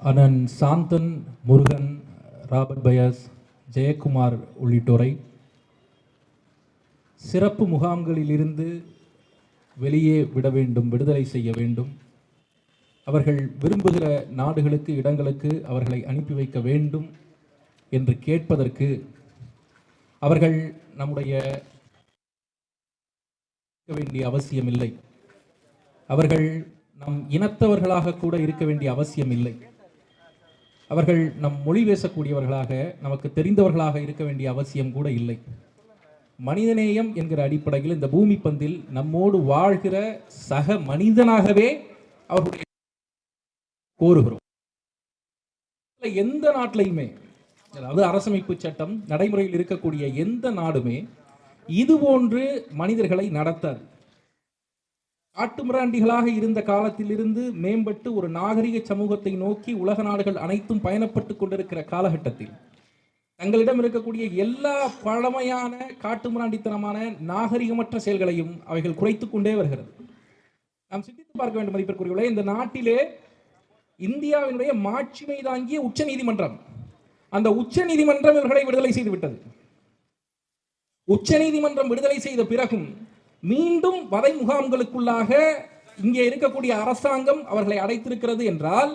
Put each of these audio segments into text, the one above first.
அண்ணன் சாந்தன் முருகன் ராபர்ட் பயஸ் ஜெயக்குமார் உள்ளிட்டோரை சிறப்பு முகாம்களிலிருந்து வெளியே விட வேண்டும் விடுதலை செய்ய வேண்டும். அவர்கள் விரும்புகிற நாடுகளுக்கு இடங்களுக்கு அவர்களை அனுப்பி வைக்க வேண்டும் என்று கேட்பதற்கு அவர்கள் நம்முடைய வேண்டிய அவசியமில்லை. அவர்கள் நம் இனத்தவர்களாக கூட இருக்க வேண்டிய அவசியம் இல்லை அவர்கள் நம் மொழி பேசக்கூடியவர்களாக நமக்கு தெரிந்தவர்களாக இருக்க வேண்டிய அவசியம் கூட இல்லை. மனிதநேயம் என்கிற அடிப்படையில் இந்த பூமி பந்தில் நம்மோடு வாழ்கிற சக மனிதனாகவே அவர்களுடைய கோருகிறோம். எந்த நாட்டிலையுமே அதாவது அரசமைப்பு சட்டம் நடைமுறையில் இருக்கக்கூடிய எந்த நாடுமே இது போன்று மனிதர்களை நடத்தாது. காட்டுமிராண்டிகளாக இருந்த காலத்திலிருந்து மேம்பட்டு ஒரு நாகரிக சமூகத்தை நோக்கி உலக நாடுகள் அனைத்தும் பயணப்பட்டு கொண்டிருக்கிற காலகட்டத்தில் தங்களிடம் இருக்கக்கூடிய எல்லா பழமையான காட்டுமிராண்டித்தனமான நாகரிகமற்ற செயல்களையும் அவைகள் குறைத்து கொண்டே வருகிறது. நாம் சிந்தித்து பார்க்க வேண்டும் மதிப்பிற்குரியவர்களே இந்த நாட்டிலே இந்தியாவினுடைய மாட்சிமை தாங்கிய உச்ச நீதிமன்றம் அந்த உச்ச நீதிமன்றம் இவர்களை விடுதலை செய்து விட்டது. உச்ச நீதிமன்றம் விடுதலை செய்த பிறகும் மீண்டும் வதை முகாம்களுக்குள்ளாக இங்கே இருக்கக்கூடிய அரசாங்கம் அவர்களை அடைத்திருக்கிறது என்றால்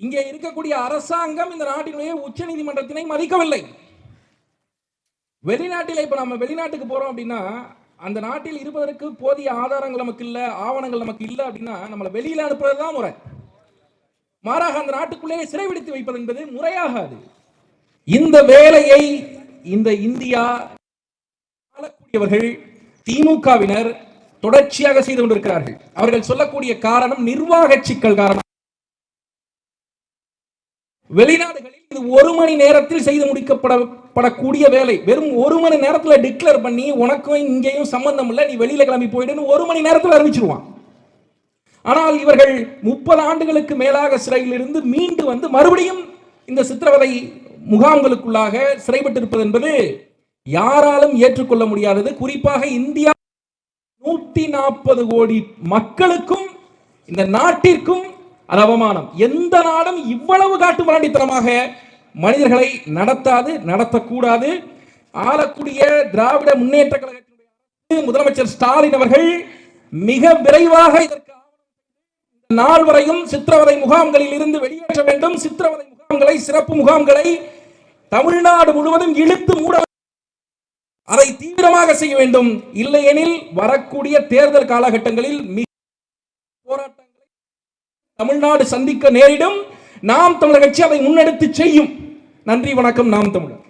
இங்கே இருக்கக்கூடிய அரசாங்கம் இந்த நாட்டினுடைய உச்ச நீதிமன்றத்தினை மதிக்கவில்லை. வெளிநாட்டில் இப்ப நம்ம வெளிநாட்டுக்கு போறோம் அப்படின்னா அந்த நாட்டில் இருப்பதற்கு போதிய ஆதாரங்கள் நமக்கு இல்ல ஆவணங்கள் நமக்கு இல்ல அப்படின்னா நம்மளை வெளியில அனுப்புறது தான் முறை. மாறாக அந்த நாட்டுக்குள்ளே சிறைபிடித்து வைப்பது என்பது முறையாகாது. இந்த வேலையை இந்த இந்தியா ஆளக்கூடியவர்கள் திமுகவினர் தொடர்ச்சியாக செய்து கொண்டிருக்கிறார்கள். அவர்கள் சொல்லக்கூடிய காரணம் நிர்வாக சிக்கல் காரணம். வெளிநாடுகளில் இது ஒரு மணி நேரத்தில் செய்து முடிக்கப்படப்படக்கூடிய வேலை. வெறும் ஒரு மணி நேரத்தில் டிக்ளேர் பண்ணி உனக்கும் இங்கேயும் சம்பந்தம் இல்லை நீ வெளியில கிளம்பி போயிடுன்னு ஒரு மணி நேரத்தில் அறிவிச்சிருவான். ஆனால் இவர்கள் முப்பது ஆண்டுகளுக்கு மேலாக சிறையில் இருந்து மீண்டு வந்து மறுபடியும் இந்த சித்திரவதை முகாம்களுக்குள்ளாக சிறைப்பட்டிருப்பது என்பது யாராலும் ஏற்றுக்கொள்ள முடியாதது. குறிப்பாக இந்தியா நூத்தி நாற்பது கோடி மக்களுக்கும் இந்த நாட்டிற்கும் அது அவமானம். எந்த நாடும் இவ்வளவு காட்டு மிராண்டித்தனமாக மனிதர்களை நடத்தாது நடத்தக்கூடாது. ஆளக்கூடிய திராவிட முன்னேற்ற கழகத்தினுடைய முதலமைச்சர் ஸ்டாலின் அவர்கள் மிக விரைவாக இதற்கு நாள் வரையும் சித்திரவதை முகாம்களில் இருந்து வெளியேற்ற வேண்டும். சித்திரவதை முகாம்களை சிறப்பு முகாம்களை தமிழ்நாடு முழுவதும் இழுத்து மூட தீவிரமாக செய்ய வேண்டும். இல்லையெனில் வரக்கூடிய தேர்தல் காலகட்டங்களில் மிக போராட்டங்களை தமிழ்நாடு சந்திக்க நேரிடும். நாம் தமிழர் கட்சி அதை முன்னெடுத்து செய்யும். நன்றி வணக்கம். நாம் தமிழர்.